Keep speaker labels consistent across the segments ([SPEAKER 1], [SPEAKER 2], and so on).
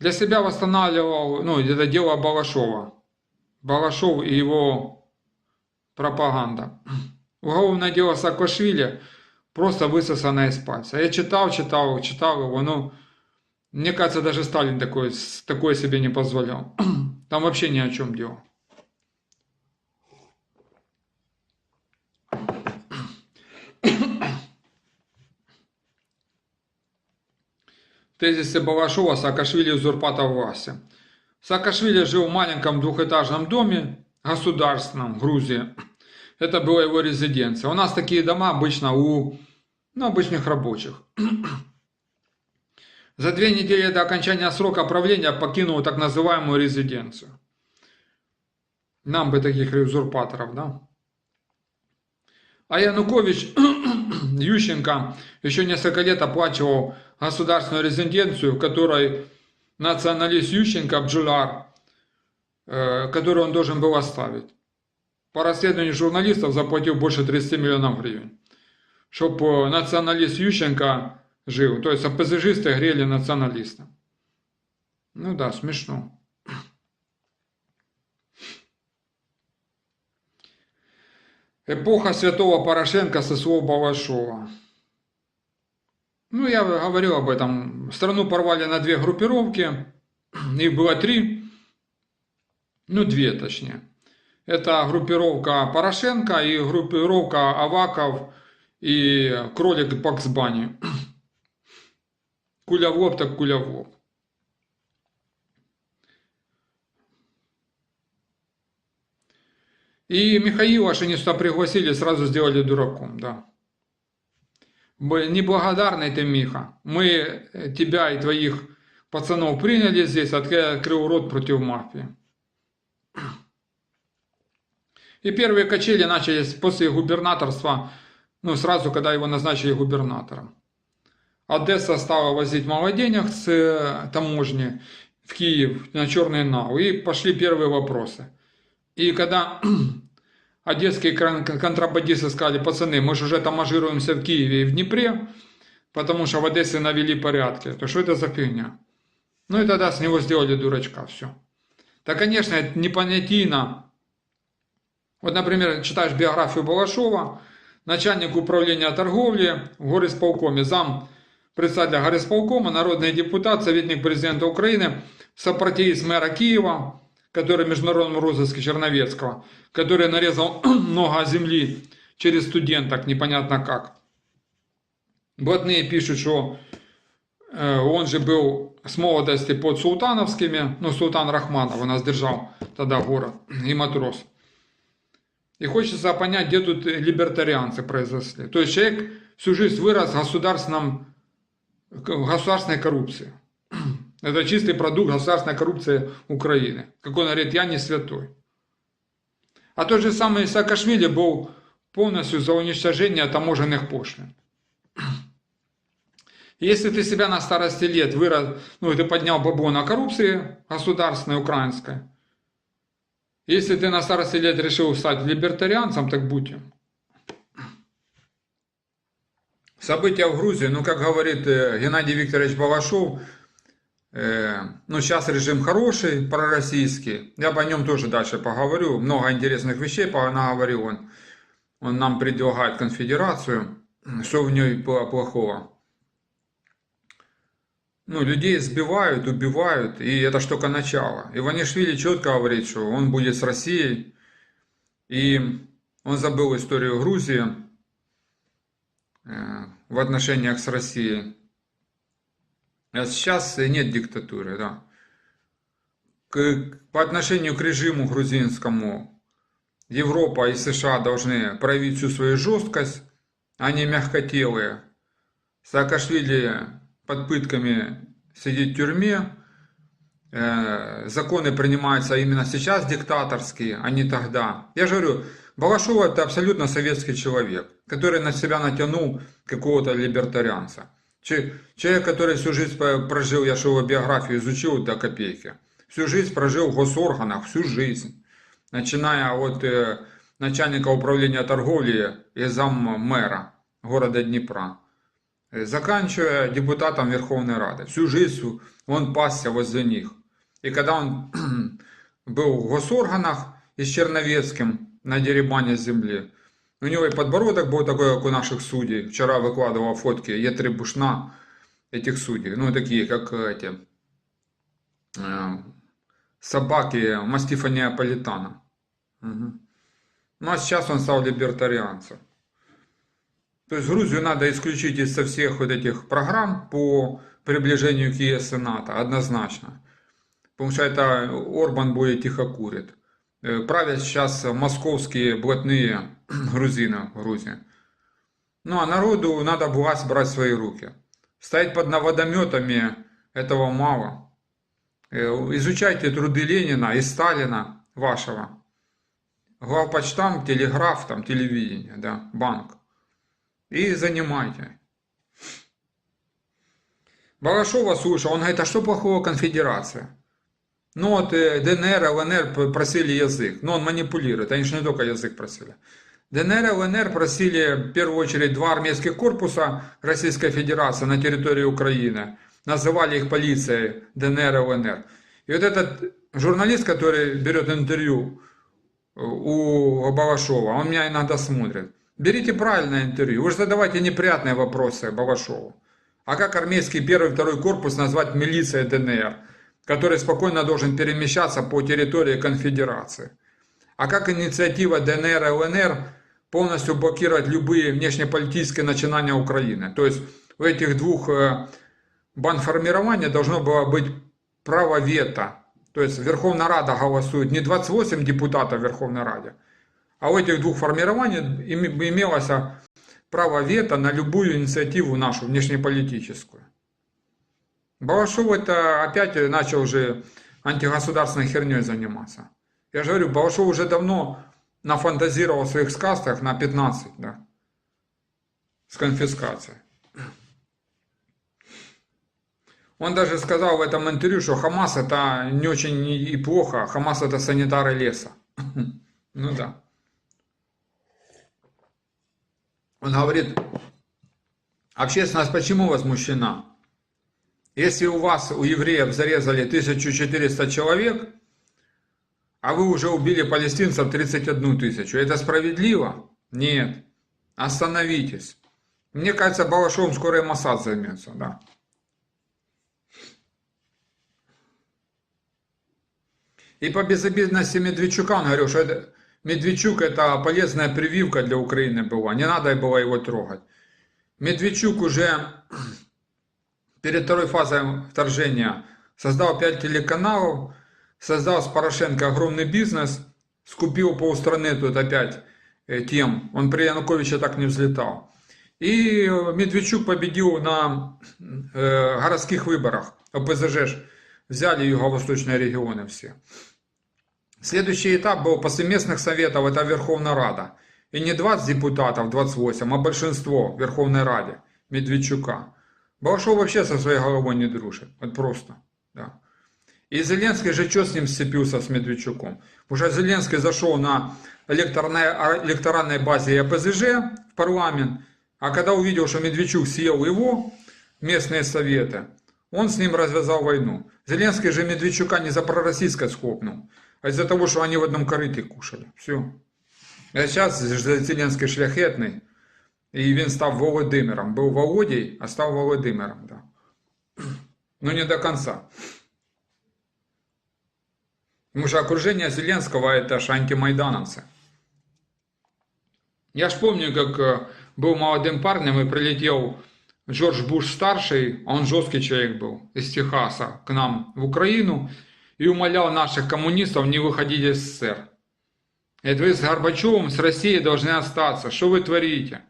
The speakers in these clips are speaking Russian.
[SPEAKER 1] Для себя восстанавливал, ну, это дело Балашова. Балашов и его пропаганда. Уголовное дело Саакашвили просто высосано из пальца. Я читал, читал, читал его, ну, мне кажется, даже Сталин такое, такое себе не позволял. Там вообще ни о чем дело. Тезисы Балашова Саакашвили узурпатор власти. Саакашвили жил в маленьком двухэтажном доме, государственном, в Грузии. Это была его резиденция. У нас такие дома обычно у ну, обычных рабочих. За две недели до окончания срока правления покинул так называемую резиденцию. Нам бы таких узурпаторов, да? А Янукович Ющенко еще несколько лет оплачивал государственную резиденцию, в которой националист Ющенко Абджуляр, э, которую он должен был оставить. По расследованию журналистов заплатил больше 30 миллионов гривен, чтобы националист Ющенко жил. То есть АПЗЖисты грели националиста. Ну да, смешно. Эпоха святого Порошенко со слов Балашова. Ну, я говорил об этом. Страну порвали на две группировки. Их было три. Ну, две точнее. Это группировка Порошенко и группировка Аваков и кролик Паксбани. Куля в лоб, так куля в лоб. И Михаила сюда пригласили, сразу сделали дураком, да. Неблагодарный ты, Миха. Мы э, тебя и твоих пацанов приняли здесь, открыл рот против мафии. И первые качели начались после губернаторства, ну, сразу, когда его назначили губернатором. Одесса стала возить мало денег с э, таможни в Киев на Черный Нау. И пошли первые вопросы. И когда одесские контрабандисты сказали, пацаны, мы же уже таможируемся в Киеве и в Днепре, потому что в Одессе навели порядки, то что это за фигня? Ну и тогда с него сделали дурачка, все. Да, конечно, это непонятийно. Вот, например, читаешь биографию Балашова, начальник управления торговли горисполкоме, зам председателя горисполкома, народный депутат, советник президента Украины, сопротивец мэра Киева, который в международном розыске Черновецкого, который нарезал много земли через студенток, непонятно как. Блатные пишут, что э, он же был с молодости под султановскими, ну, султан Рахманов у нас держал тогда город, и матрос. И хочется понять, где тут либертарианцы произошли. То есть человек всю жизнь вырос в государственном, в государственной коррупции. Это чистый продукт государственной коррупции Украины. Как он говорит, я не святой. А тот же самый Саакашвили был полностью за уничтожение таможенных пошлин. Если ты себя на старости лет вырос, ну, ты поднял бабло на коррупции государственной, украинской, если ты на старости лет решил стать либертарианцем, так будь им. События в Грузии, ну, как говорит э, Геннадий Викторович Балашов, ну, сейчас режим хороший, пророссийский. Я по нем тоже дальше поговорю. Много интересных вещей наговорил он. Он нам предлагает конфедерацию. Что в ней было плохого? Ну, людей сбивают, убивают, и это ж только начало. Иванишвили четко говорит, что он будет с Россией, и он забыл историю Грузии э, в отношениях с Россией. А сейчас нет диктатуры, да. К, по отношению к режиму грузинскому Европа и США должны проявить всю свою жесткость, они мягкотелые. Саакашвили под пытками сидит в тюрьме, э, законы принимаются именно сейчас диктаторские, а не тогда. Я же говорю, Балашов это абсолютно советский человек, который на себя натянул какого-то либертарианца. Человек, который всю жизнь прожил, я шел биографию изучил до копейки, всю жизнь прожил в госорганах, всю жизнь, начиная от э, начальника управления торговли и зам мэра города Днепра. э, заканчивая депутатом Верховной Рады. Всю жизнь он пасся возле них. И когда он был в госорганах и с Черновецким на деребане земли, у него и подбородок был такой, как у наших судей. Вчера выкладывал фотки Е3 этих судей. Ну, такие, как эти э, собаки мастифа неаполитана. Угу. Ну, а сейчас он стал либертарианцем. То есть Грузию надо исключить из со всех вот этих программ по приближению к ЕС и НАТО, однозначно. Потому что это Орбан будет тихо курит. Э, правят сейчас московские блатные грузины в Грузии. Ну а народу надо власть брать в свои руки. Стоять под наводометами этого мало. Э, изучайте труды Ленина и Сталина вашего. Главпочтам, телеграф, там, телевидение, да, банк. И занимайте. Балашова слушал, он говорит, а что плохого конфедерация? Ну вот ДНР, ЛНР просили язык. Но он манипулирует, они же не только язык просили. ДНР ЛНР просили в первую очередь два армейских корпуса Российской Федерации на территории Украины. Называли их полицией ДНР ЛНР. И вот этот журналист, который берет интервью э, у Балашова, он меня иногда смотрит. Берите правильное интервью. Вы же задавайте неприятные вопросы Балашову. А как армейский первый и второй корпус назвать милицией ДНР? Который спокойно должен перемещаться по территории конфедерации. А как инициатива ДНР и ЛНР полностью блокировать любые внешнеполитические начинания Украины. То есть у этих двух э, банформирований должно было быть право вето. То есть Верховная Рада голосует не 28 депутатов Верховной Раде, а у этих двух формирований имелось право вето на любую инициативу нашу внешнеполитическую. Балашов это опять начал уже антигосударственной херней заниматься. Я же говорю, Балашов уже давно нафантазировал в своих сказках на 15, да, с конфискацией. Он даже сказал в этом интервью, что Хамас это не очень и плохо, Хамас это санитары леса. Ну да. Он говорит, общественность почему возмущена? Если у вас, у евреев, зарезали 1400 человек, а вы уже убили палестинцев 31 тысячу, это справедливо? Нет. Остановитесь. Мне кажется, Балашовым скоро и Масад займется, да. И по безобидности Медведчука он говорил, что это, Медведчук это полезная прививка для Украины была. Не надо было его трогать. Медведчук уже перед второй фазой вторжения создал 5 телеканалов, создал с Порошенко огромный бизнес, скупил полстраны тут опять э, тем. Он при Януковиче так не взлетал. И Медведчук победил на э, городских выборах. ОПЗЖ взяли юго-восточные регионы все. Следующий этап был после местных советов, это Верховная Рада. И не 20 депутатов, 28, а большинство в Верховной Раде Медведчука. Балашов вообще со своей головой не дружит. Вот просто. Да. И Зеленский же что с ним сцепился, с Медведчуком? Уже Зеленский зашел на электорной, электоральной базе АПЗЖ в парламент, а когда увидел, что Медведчук съел его, местные советы, он с ним развязал войну. Зеленский же Медведчука не за пророссийское схлопнул, а из-за того, что они в одном корыте кушали. Все. А сейчас Зеленский шляхетный, і він став Володимиром. Був Володій, а став Володимиром. Да. Но не до конца. Потому что окружение Зеленского это ж антимайдановцы. Я ж помню, как э, был молодым парнем и прилетел Джордж Буш старший, а он жесткий человек был, из Техаса, к нам в Украину, и умолял наших коммунистов не выходить из СССР. Это вы с Горбачевым, с Россией должны остаться. Что вы творите?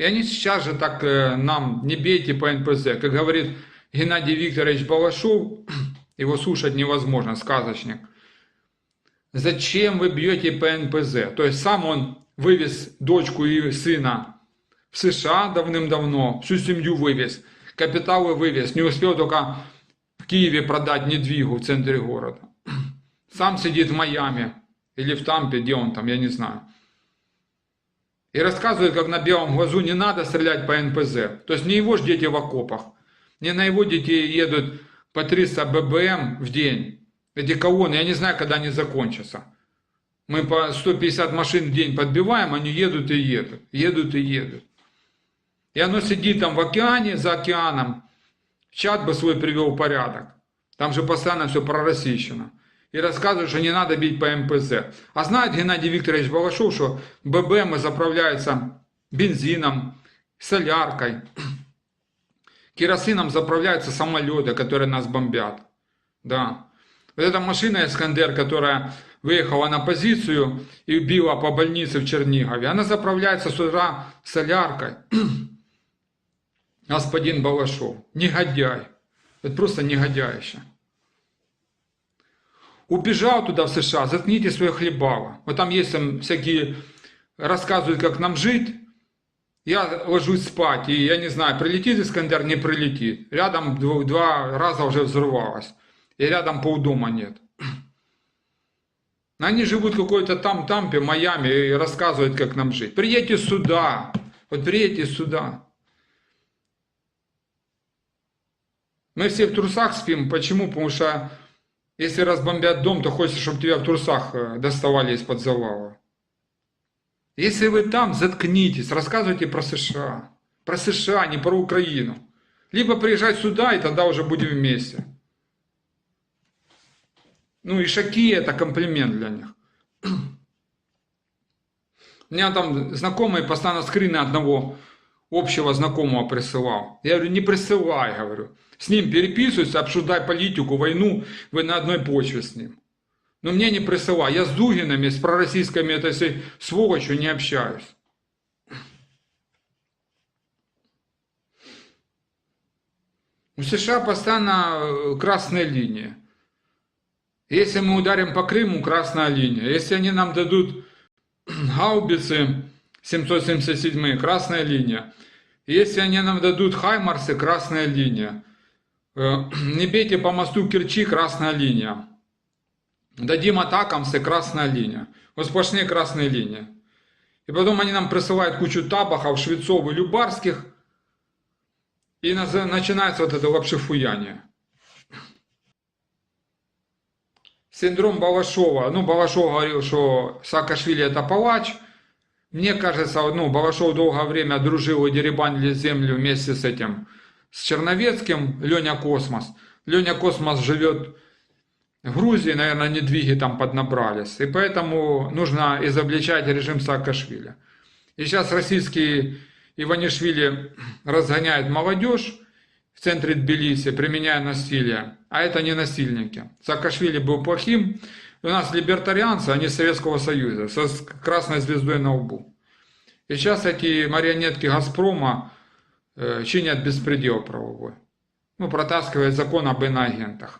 [SPEAKER 1] И они сейчас же так э, нам не бейте по НПЗ. Как говорит Геннадий Викторович Балашов, его слушать невозможно, сказочник. Зачем вы бьете по НПЗ? То есть сам он вывез дочку и сына в США давным-давно, всю семью вывез, капиталы вывез, не успел только в Киеве продать недвигу в центре города. Сам сидит в Майами или в Тампе, где он там, я не знаю. И рассказывает, как на белом глазу не надо стрелять по НПЗ. То есть не его ж дети в окопах, не на его детей едут по 300 ББМ в день. Эти колонны, я не знаю, когда они закончатся. Мы по 150 машин в день подбиваем, они едут и едут, едут и едут. И оно сидит там в океане, за океаном, чат бы свой привел в порядок. Там же постоянно все прорасищено. И рассказывают, что не надо бить по МПЗ. А знает Геннадий Викторович Балашов, что ББМы заправляются бензином, соляркой, керосином заправляются самолеты, которые нас бомбят. Да. Вот эта машина Искандер, которая выехала на позицию и била по больнице в Чернигове, она заправляется с утра соляркой. Господин Балашов, негодяй. Это просто негодяище. Убежал туда, в США, заткните свое хлебало. Вот там есть там всякие, рассказывают, как нам жить. Я ложусь спать, и я не знаю, прилетит Искандер, не прилетит. Рядом два, два раза уже взорвалось. И рядом полдома нет. Они живут в какой-то там тампе, Майами, и рассказывают, как нам жить. Приедьте сюда. Вот приедьте сюда. Мы все в трусах спим. Почему? Потому что если разбомбят дом, то хочется, чтобы тебя в трусах э, доставали из-под завала. Если вы там, заткнитесь, рассказывайте про США. Про США, не про Украину. Либо приезжать сюда, и тогда уже будем вместе. Ну и шаки это комплимент для них. У меня там знакомый постоянно скрины одного общего знакомого присылал. Я говорю, не присылай, говорю. С ним переписывайся, обсуждай политику, войну, вы на одной почве с ним. Но мне не присылай. Я с Дугинами, с пророссийскими этой всей сволочью не общаюсь. У США постоянно э, красная линия. Если мы ударим по Крыму, красная линия. Если они нам дадут гаубицы 777, красная линия. Если они нам дадут хаймарсы, красная линия. Э, не бейте по мосту Керчи, красная линия. Дадим атакамсы, красная линия. Вот сплошные красные линии. И потом они нам присылают кучу табахов, швецов и любарских. И начинается вот это лапшифуяние. Синдром Балашова. Ну, Балашов говорил, что Саакашвили это палач. Мне кажется, ну, Балашов долгое время дружил и деребанили землю вместе с этим, с Черновецким, Леня Космос. Леня Космос живет в Грузии, наверное, недвиги там поднабрались. И поэтому нужно изобличать режим Саакашвили. И сейчас российский Иванишвили разгоняет молодежь в центре Тбилиси, применяя насилие. А это не насильники. Саакашвили был плохим. У нас либертарианцы, они Советского Союза, со красной звездой на лбу. И сейчас эти марионетки Газпрома э, чинят беспредел правовой. Ну, протаскивает закон об иноагентах.